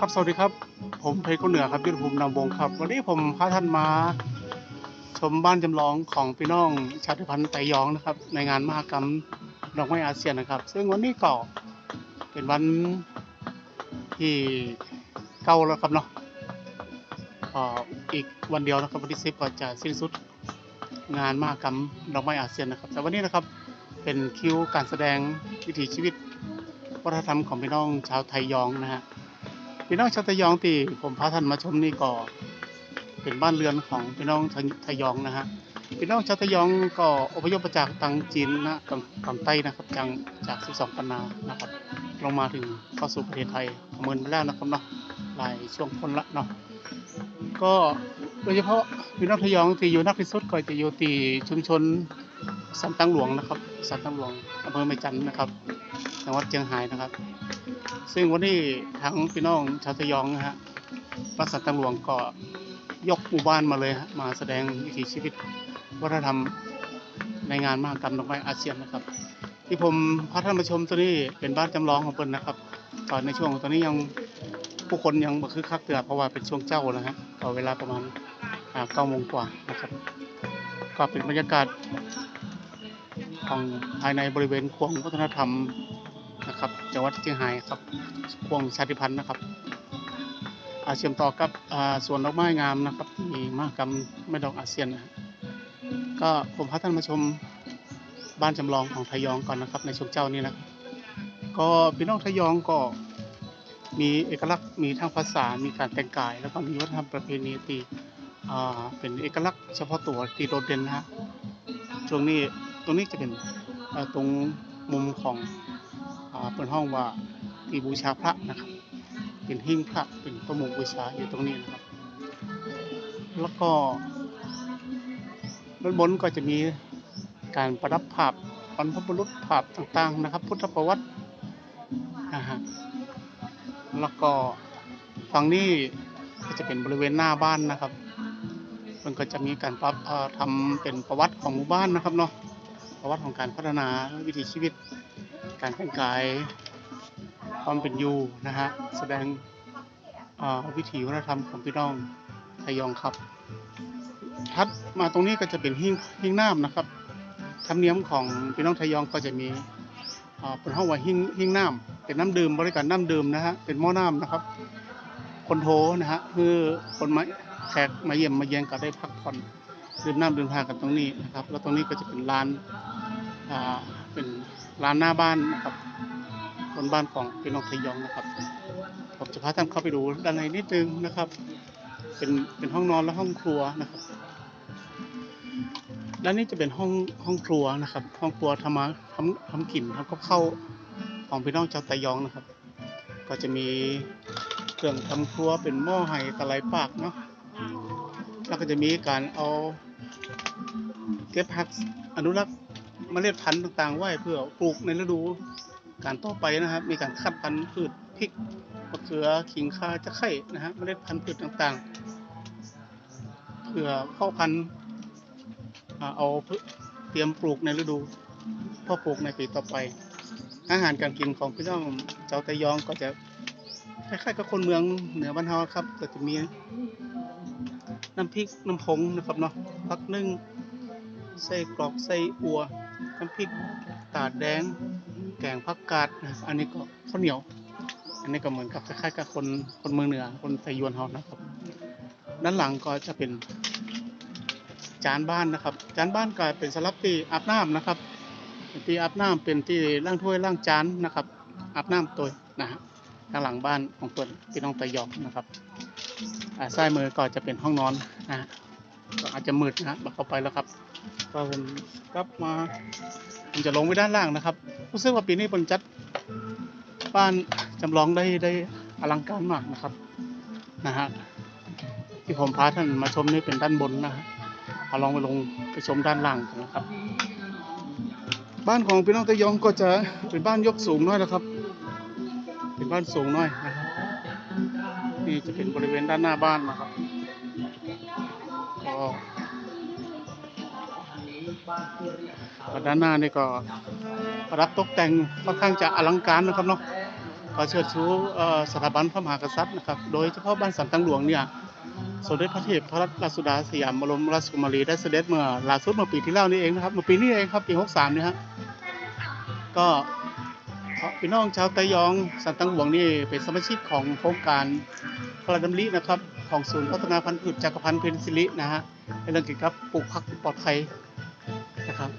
ครับสวัสดีครับ ผมเพชรก้นเหนือครับยุทธภูมินำวงครับ วันนี้ผมพาท่านมา ชมบ้านจำลองของพี่น้องชาติพันธุ์ไตยองนะครับ ในงานมหกรรมดอกไม้อาเซียนนะครับ ซึ่งวันนี้ก็เป็นวันที่เก้าแล้วครับเนาะอีกวันเดียวนะครับวันที่สิบก็จะสิ้นสุดงานมหกรรมดอกไม้อาเซียนนะครับ แต่วันนี้นะครับเป็นคิวการแสดงวิถีชีวิตวัฒนธรรมของพี่น้องชาวไทยยองนะฮะ พี่น้องชาวทยองตีผมพาท่านมาชมนี่ก็เป็นบ้านเรือนของพี่น้องไทยองนะฮะพี่น้องชาวทยองก็อพยพมาจากตังจีนนะตังตังไต้นะครับจากจาก12ปันนานะครับลงมาถึงเข้าสู่ประเทศไทยประเมินไปแล้วนะครับเนาะหลายช่วงคนละเนาะก็ โดยเฉพาะพี่น้องไทยองที่อยู่นักที่สุดก็จะอยู่ที่ชุมชนสันตังหลวงนะครับ สันตังหลวงอำเภอแม่จันนะครับจังหวัดเชียงรายนะครับ ซึ่งวันนี้ทั้งพี่น้องชาวสยองนะฮะวัดสันตังหลวงก็ยกหมู่บ้านมาเลยฮะมาแสดงวิถีชีวิตวัฒนธรรมในงานมหกรรมดอกไม้อาเซียนนะครับ ที่ผมพาท่านมาชมตัวนี้เป็นบ้านจำลองของเปิ้นนะครับตอนในช่วงตอนนี้ยังผู้คนยังบคือคักเตือเพราะว่าเป็นช่วงเจ้าแล้วฮะก็เวลาประมาณ เก้าโมงกว่านะครับ ก็เป็นบรรยากาศของภายในบริเวณควงวัฒนธรรมนะครับจังหวัดเชียงรายครับควงชาติพันธุ์นะครับอาเชื่อมต่อกับสวนดอกไม้งามนะครับ มีมหกรรมไม้ดอกอาเซียนนะก็ผมพาท่านมาชมบ้านจำลองของทยองก่อนนะครับ ในช่วงเจ้านี้นะครับก็พี่น้องทยองก็มีเอกลักษณ์มีทั้งภาษา มีการแต่งกาย แล้วก็มีวัฒนธรรมประเพณีที่อ่า เป็นเอกลักษณ์เฉพาะตัวที่โดดเด่นนะฮะช่วงนี้ตรงนี้จะเป็นตรงมุมของอเป็นห้องว่าที่บูชาพระนะครับ เป็นหิ้งพระเป็นประมุขบูชาอยู่ตรงนี้นะครับ แล้วก็ด้านบนก็จะมีการประดับภาพบรรพบุรุษภาพต่างๆนะครับ พุทธประวัตินะฮะแล้วก็ฝั่งนี้ก็จะเป็นบริเวณหน้าบ้านนะครับ มันก็จะมีการปรับเอ่อทำเป็นประวัติของหมู่บ้านนะครับเนาะประวัติของการพัฒนาวิถีชีวิต การแต่งกายความเป็นอยู่นะฮะแสดงวิถีวัฒนธรรมของพี่น้องไทยองครับ ทัดมาตรงนี้ก็จะเป็นหิ้งหิ้งน้ำนะครับธรรมเนียมของพี่น้องไทยองก็จะมีเป็นห้องว่าหิ้งหิ้งน้ำเป็นน้ำดื่มบริการน้ำดื่มนะฮะเป็นหม้อน้ำนะครับ คนโทนะฮะคือคนไมา แขกมาเยี่ยมมาเยียนก็ได้พักผ่อนดื่มน้ำดื่มทากันตรงนี้นะครับ แล้วตรงนี้ก็จะเป็นลานอ่าเป็นลานหน้าบ้านนะครับบนบ้านของพี่น้องไทยองนะครับ ผมจะพาท่านเข้าไปดูด้านในนิดนึงนะครับ เป็นเป็นห้องนอนและห้องครัวนะครับด้านนี้จะเป็นห้องห้องครัวนะครับ ห้องครัวทำมาทำทำกลิ่นทำกับข้าวของพี่น้องชาวไตยองนะครับ ก็จะมีเครื่องทำครัวเป็นหม้อไห่ตะไลปากเนาะ แล้วก็จะมีการเอาเก็บผักอนุรักษ์เมล็ดพันธุ์ต่างๆ ไว้เพื่อปลูกในฤดูการต่อไปนะครับ มีการคัดพันธุ์พืชพริกมะเขือขิงข่าจะไข่นะฮะเมล็ดพันธุ์พืชต่างๆ เพื่อเพาะพันธุ์เอาเตรียมปลูกในฤดูเพ่อปลูกในปีต่อไป อาหารการกินของพี่น้องเจ้าไตยองก็จะคล้ายๆกับคนเมืองเหนือบ้านเฮาครับก็จะมี น้ำพริกน้ำผงนะครับเนาะพักนึ่งไส้กรอกไส้อัว น้ำพริกตาดแดง แกงผักกาดนะอันนี้ก็ข้าวเหนียว อันนี้ก็เหมือนกับคล้ายๆกับคนคนเมืองเหนือคนไทยยวนเฮานะครับ ด้านหลังก็จะเป็นจานบ้านนะครับ จานบ้านก็เป็นสำหรับที่อาบน้ำนะครับที่อาบน้ำเป็นที่ล้างถ้วยล้างจานนะครับอาบน้ำตัวนะฮะข้างหลังบ้านของเพื่อนพี่น้องไตยองนะครับ ซ้ายมือก็จะเป็นห้องนอนนะฮะก็อาจจะมืดนะฮะบักเข้าไปแล้วครับก็ผมกลับมาผมจะลงไปด้านล่างนะครับรู้สึกว่าปีนี้ผมจัดบ้านจำลองได้ได้อลังการมากนะครับนะฮะที่ผมพาท่านมาชมนี่เป็นด้านบนนะฮะเอาลองไปลงไปชมด้านล่างกันนะครับ บ้านของพี่น้องตะยองก็จะเป็นบ้านยกสูงน้อยนะครับ เป็นบ้านสูงน้อยนะครับ นี่จะเป็นบริเวณด้านหน้าบ้านนะครับก็กด้านหน้านี่ก็ประดับตกแต่งค่อนข้างจะอลังการนะครับเนาะก็เชิดชูสถาบันพระมหากษัตริย์นะครับโดยเฉพาะบ้านสันตังหลวงเนี่ยสมเด็จพระเทพพระราชสุดาสยามบรมราชกุมารีได้เสด็จเมื่อล่าสุดเมื่อปีที่แล้วนี่เองนะครับเมื่อปีนี้เองครับปี 63เนี่ยฮะก็พี่น้องชาวไตยองสันตังหลวงนี่เป็นสมาชิกของโครงการ พระดำรินะครับของศูนย์พัฒนาพันธุ์พืชจักรพันธุ์เพนซิลินะฮะในเรื่องเกี่ยวกับปลูกผักปลอดภัยนะครับ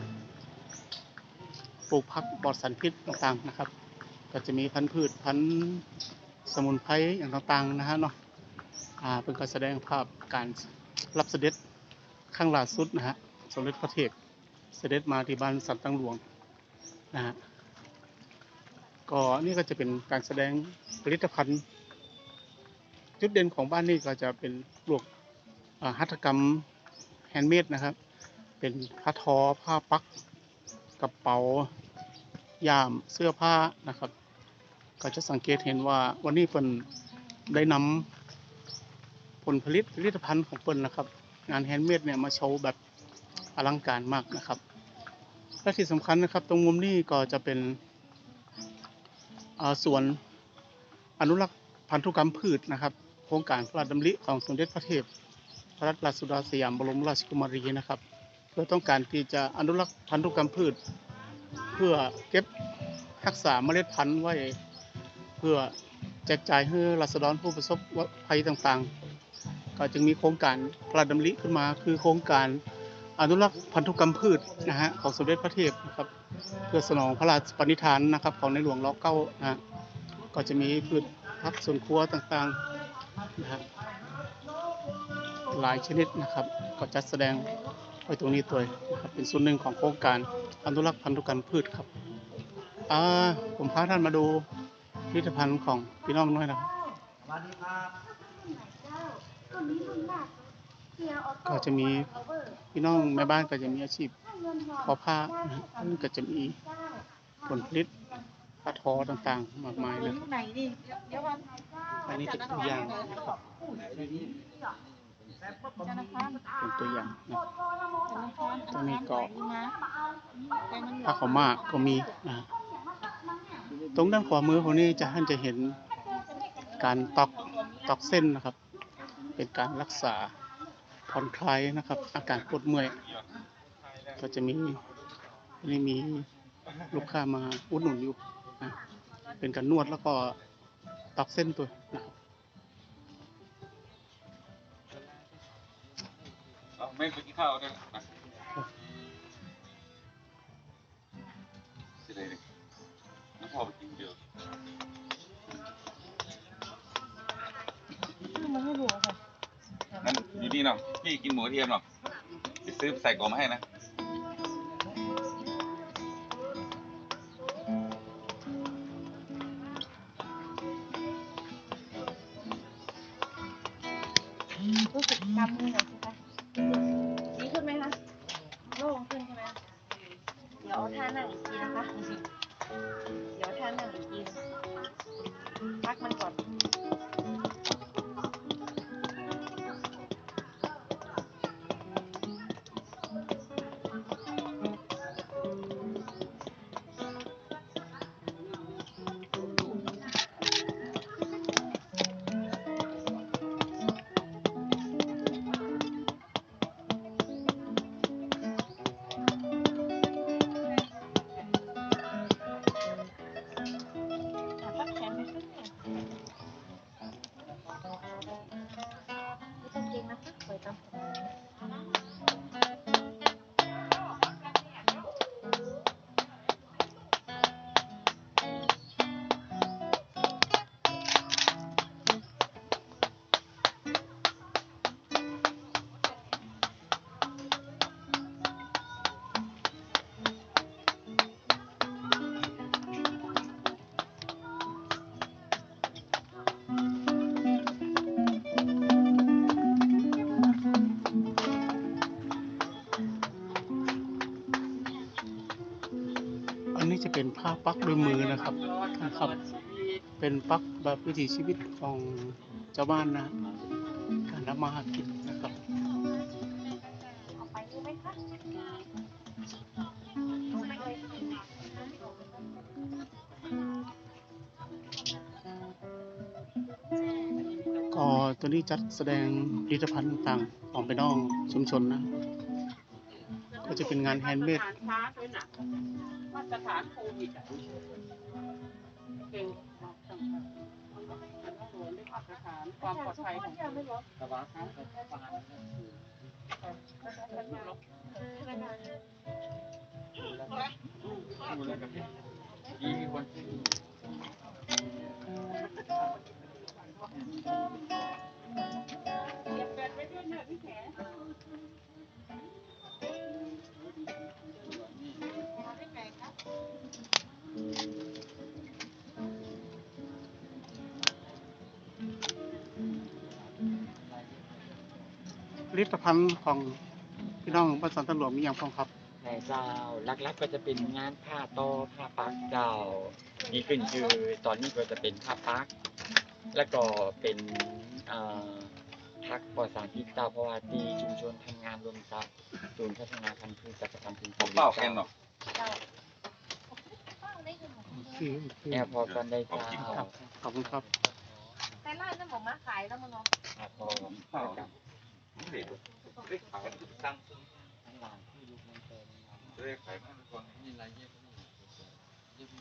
ปลูกผักปลอดสารพิษต่างๆนะครับ ก็จะมีพันธุ์พืชพันธุ์สมุนไพรอย่างต่างๆนะฮะเนาะอ่าเป็นการแสดงภาพการรับเสด็จข้างล่าสุดนะฮะสมเด็จพระเทพเสด็จมาที่บ้านสันตังหลวงนะฮะก็นี่ก็จะเป็นการแสดงผลิตภัณฑ์ จุดเด่นของบ้านนี่ก็จะเป็นพวกอ่าหัตถกรรมแฮนด์เมดนะครับ เป็นผ้าทอผ้าปักกระเป๋ายามเสื้อผ้านะครับ ก็จะสังเกตเห็นว่าวันนี้เปิ่นได้นำผลผลิตผลิตภัณฑ์ของเปิ่นนะครับ งานแฮนด์เมดเนี่ยมาโชว์แบบอลังการมากนะครับและที่สำคัญนะครับ ตรงมุมนี้ก็จะเป็นอ่าสวนอนุรักษ์พันธุกรรมพืชนะครับ โครงการพระราชดำริของสมเด็จพระเทพพระราชสุดาสยามบรมราชกุมารีนะครับเพื่อต้องการที่จะอนุรักษ์พันธุกรรมพืช เพื่อเก็บรักษาเมล็ดพันธุ์ไว้ เพื่อแจกจ่ายให้รัษฎรผู้ประสบภัยต่างๆ ก็จึงมีโครงการพระราชดำริขึ้นมาคือโครงการอนุรักษ์พันธุกรรมพืชนะฮะของสมเด็จพระเทพนะครับเพื่อสนองพระราชปณิธานนะครับของในหลวงรัชกาลนะก็จะมีพืชพักสวนครัวต่างๆ นะฮะหลายชนิดนะครับ ก็จัดแสดงไว้ตรงนี้ตัวนะครับเป็นส่วนหนึ่งของโครงการอนุรักษ์พันธุกรรมพืชครับอ่าผมพาท่านมาดูผลิตภัณฑ์ของพี่น้องน้อยนะครับก็จะมีพี่น้องแม่บ้านก็จะมีอาชีพทอผ้านะฮะอันก็จะมีผลผลิต ผ้าทอต่างๆ มากมายเลยไหนดิเดี๋ยวก่อนอันนี้เป็นตัวอย่างนะครับจะนะคะเป็นตัวอย่างนะจะนะคะจะมีกรอบนะแกงมันเหลืผ้าขาวม้าก็มีนะฮะตรงด้านขวามือของนี้จะท่านจะเห็นการตอกตอกเส้นนะครับ เป็นการรักษาผ่อนคลายนะครับ อาการปวดเมื่อย ก็จะมีนี่มีลูกค้ามาอุดหนุนอยู่นะ เป็นการนวดแล้วก็ตอกเส้นตัวนะครับเอาไม่ไปกินข้าวด้วยนะสิเลยดิน้ำพอไปกินเดียวมันไม่รู้ค่ะงั้นอยู่นี่เนาะพี่กินหมูกระเทียมเนาะไปซื้อใส่กล่องมาให้นะ ปักด้วยมือนะครับนะครับ เป็นปักแบบวิถีชีวิตของชาวบ้านนะการทำมาหากินนะครับก็ตัวนี้จัดแสดงผลิตภัณฑ์ต่างของไปน้องชุมชนนะ ก็จะเป็นงานแฮนด์เมด ช้าด้วยนะมาตรฐานโควิดอะเก่งมากจังครับมันต้องหลวนด้วยมาตรฐานความปลอดภัยของยังไม่ลดกระบะครับประมาณนั้นคือมีคนที่เก็บแบตไว้ ลิตภัณฑ์ของพี่น้องบ้านสันตหลวงมีอย่างพ้องครับ ในเจ้าลักๆก็จะเป็นงานผ้าตอผ้าปักเจ้าดีขึ้นคือตอนนี้ก็จะเป็นผ้าปัก แล้วก็เป็นเอ่อพักปลอดสารพิษเจ้าเพราะว่าที่ชุมชนทำงานรวมกันศูนย์พัฒนาพันธุ์พืชจักรพันธุ์พื้นพวกเป้าแกนเนาะเจ้าเป้าได้คือหมดโอเคโอเคแอร์พอกันได้เจ้าครับขอบคุณครับ แต่ร้านนั้นผมมาขายแล้วมันเนาะแอร์พอ เป้ากับเด็กเล็กขายตั้งทั้งเป็นนะครับเล็กขายมากกว่านี่รายเยี่ยมเยี่ยม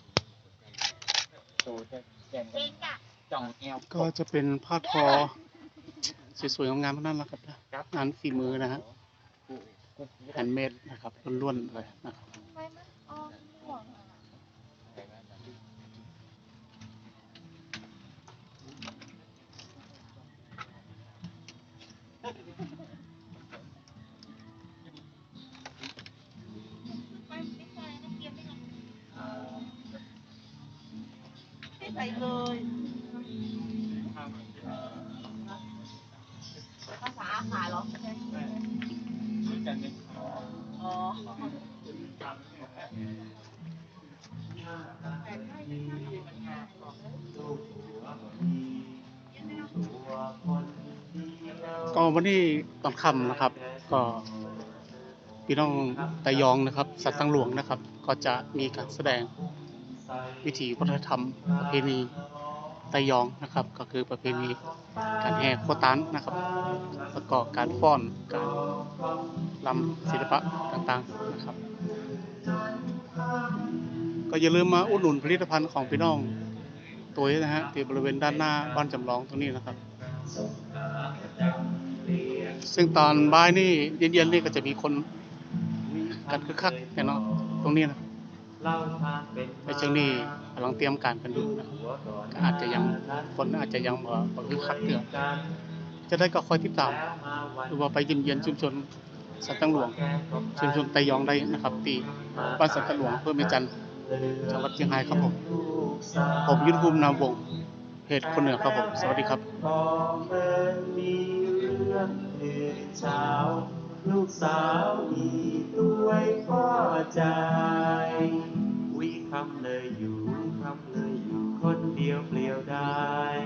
โตจะแกนเก่งจ้ะจ่องแอลก็จะเป็นผ้าทอสวยๆงามๆนั้นแหละครับนะงานฝีมือนะฮะแฮนด์เมดนะครับล้วนๆเลยนะครับ เลย ภาษาอาขาเหรอ อ๋อก็วันนี้ตอนค่ำนะครับ ก็พี่น้องตะยองนะครับ สัตว์ตั้งหลวงนะครับ ก็จะมีการแสดง วิถีวัฒนธรรมประเพณีตะยองนะครับ ก็คือประเพณีการแห่โคตันนะครับแล้วก็การฟ้อนการลำศิลปะต่างๆนะครับ ก็อย่าลืมมาอุดหนุนผลิตภัณฑ์ของพี่น้องตัวนี้นะฮะที่บริเวณด้านหน้าบ้านจำลองตรงนี้นะครับ ซึ่งตอนบ่ายนี่เย็นๆนี่ก็จะมีคนกันคึกคักเนี่ยเนาะตรงนี้นะ ในช่วงนี้กำลังเตรียมการกันอยู่นะก็อาจจะยังคนอาจจะยังบ่บ่คึกคักเดือจะได้ก็คอยติดตามหรือว่าไปเยี่ยมเยียนชุมชนสันตังหลวง ชุมชนไตยองได้นะครับที่บ้านสันตังหลวงอำเพื่อเมจันทร์จังหวัดเชียงรายครับผม ผมยุทธภูมินามวงศ์เพจคนเหนือครับผม สวัสดีครับ ลูกสาวอีกด้วยพ่อใจ วิคำเลยอยู่คำเลยอยู่คนเดียวเปลี่ยวได้